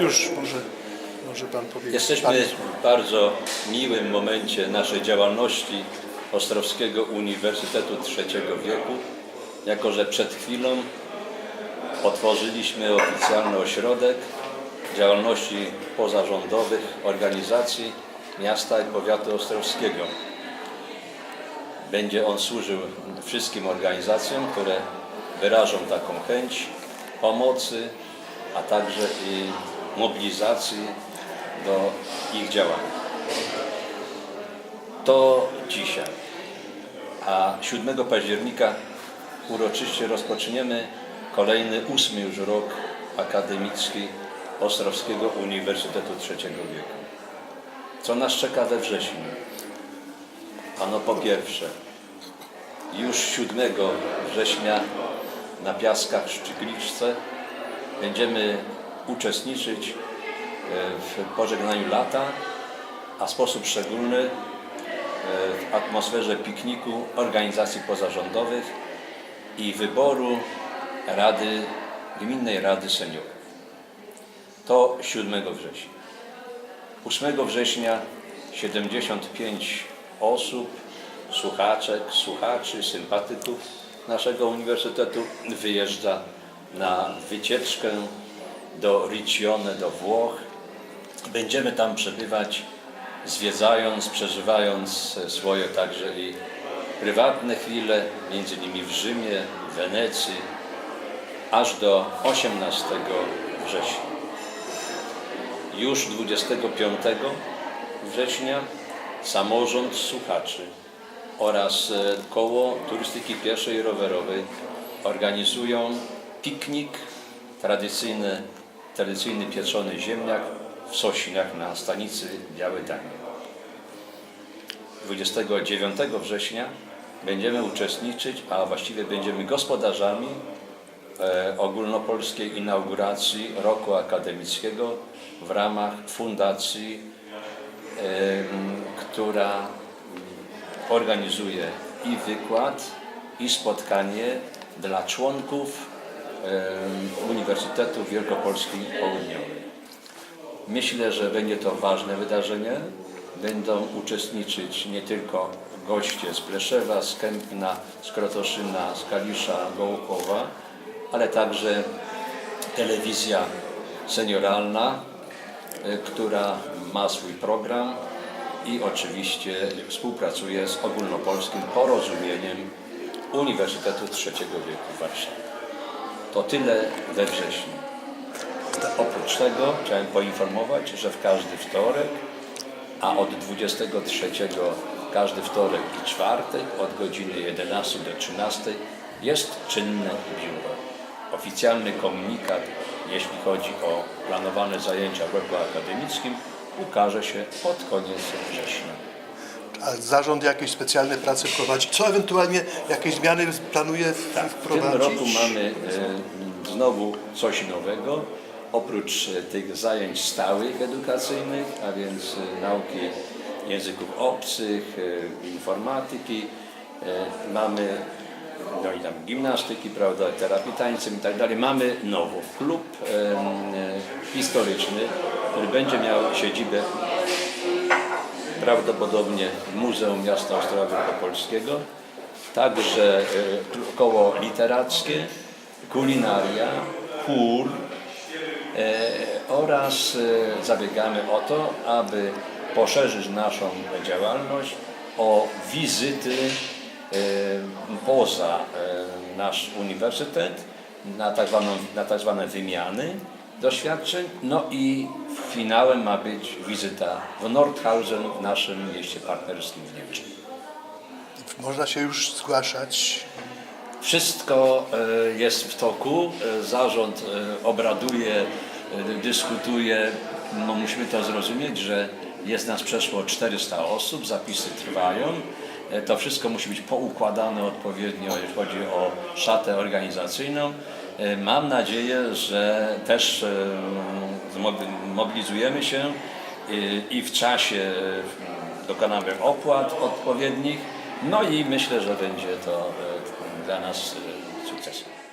Już może, może Pan powiedzieć. Jesteśmy w bardzo miłym momencie naszej działalności Ostrowskiego Uniwersytetu Trzeciego Wieku, jako że przed chwilą otworzyliśmy oficjalny ośrodek działalności pozarządowych organizacji miasta i powiatu ostrowskiego. Będzie on służył wszystkim organizacjom, które wyrażą taką chęć pomocy, a także i mobilizacji do ich działania. To dzisiaj, a 7 października uroczyście rozpoczniemy kolejny, ósmy już rok akademicki Ostrowskiego Uniwersytetu Trzeciego Wieku. Co nas czeka we wrześniu? Ano po pierwsze, już 7 września na Piaskach Szczygliczce będziemy uczestniczyć e, w pożegnaniu lata, a w sposób szczególny e, w atmosferze pikniku organizacji pozarządowych i wyboru Rady, Gminnej Rady Seniorów. To 7 września. 8 września 75 osób, słuchaczek, słuchaczy, sympatyków naszego uniwersytetu wyjeżdża na wycieczkę do Riccione, do Włoch. Będziemy tam przebywać, zwiedzając, przeżywając swoje także i prywatne chwile, między innymi w Rzymie, w Wenecji, aż do 18 września. Już 25 września samorząd słuchaczy oraz e, koło turystyki pieszej i rowerowej organizują piknik tradycyjny, tradycyjny pieczony ziemniak w Sosinach na stanicy Białe Danie. 29 września będziemy uczestniczyć, a właściwie będziemy gospodarzami e, ogólnopolskiej inauguracji roku akademickiego w ramach fundacji, która organizuje i wykład, i spotkanie dla członków Uniwersytetu Wielkopolski Południowej. Myślę, że będzie to ważne wydarzenie. Będą uczestniczyć nie tylko goście z Pleszewa, z Kępna, z Krotoszyna, z Kalisza, Gołuchowa, ale także telewizja senioralna, y, która ma swój program i oczywiście współpracuje z ogólnopolskim porozumieniem Uniwersytetu Trzeciego Wieku w Warszawie. To tyle we wrześniu. Oprócz tego chciałem poinformować, że w każdy wtorek, a od 23 każdy wtorek i czwartek od godziny 11 do 13 jest czynne biuro. Oficjalny komunikat, jeśli chodzi o planowane zajęcia w roku akademickim, ukaże się pod koniec września. A zarząd jakieś specjalne prace prowadzi? Co ewentualnie jakieś zmiany planuje w- Tak, w tym wprowadzić? roku mamy e, znowu coś nowego. Oprócz e, tych zajęć stałych edukacyjnych, a więc e, nauki języków obcych, e, informatyki, mamy no i tam gimnastyki, prawda, terapii tańcem i tak dalej. Mamy nowo klub e, historyczny, który będzie miał siedzibę prawdopodobnie Muzeum Miasta Ostrowa Wielkopolskiego, także e, koło literackie, kulinaria, chór e, oraz e, zabiegamy o to, aby poszerzyć naszą działalność o wizyty poza nasz uniwersytet na tak, na tak zwane wymiany doświadczeń. No i finałem ma być wizyta w Nordhausen, w naszym mieście partnerskim w Niemczech. Można się już zgłaszać. Wszystko e, jest w toku, e, zarząd e, obraduje, dyskutuje. No musimy to zrozumieć, że jest nas przeszło 400 osób, zapisy trwają. To wszystko musi być poukładane odpowiednio, jeśli chodzi o szatę organizacyjną. E, Mam nadzieję, że też e, mobilizujemy się e, i w czasie dokonamy opłat odpowiednich. No i myślę, że będzie to dla nas sukcesem.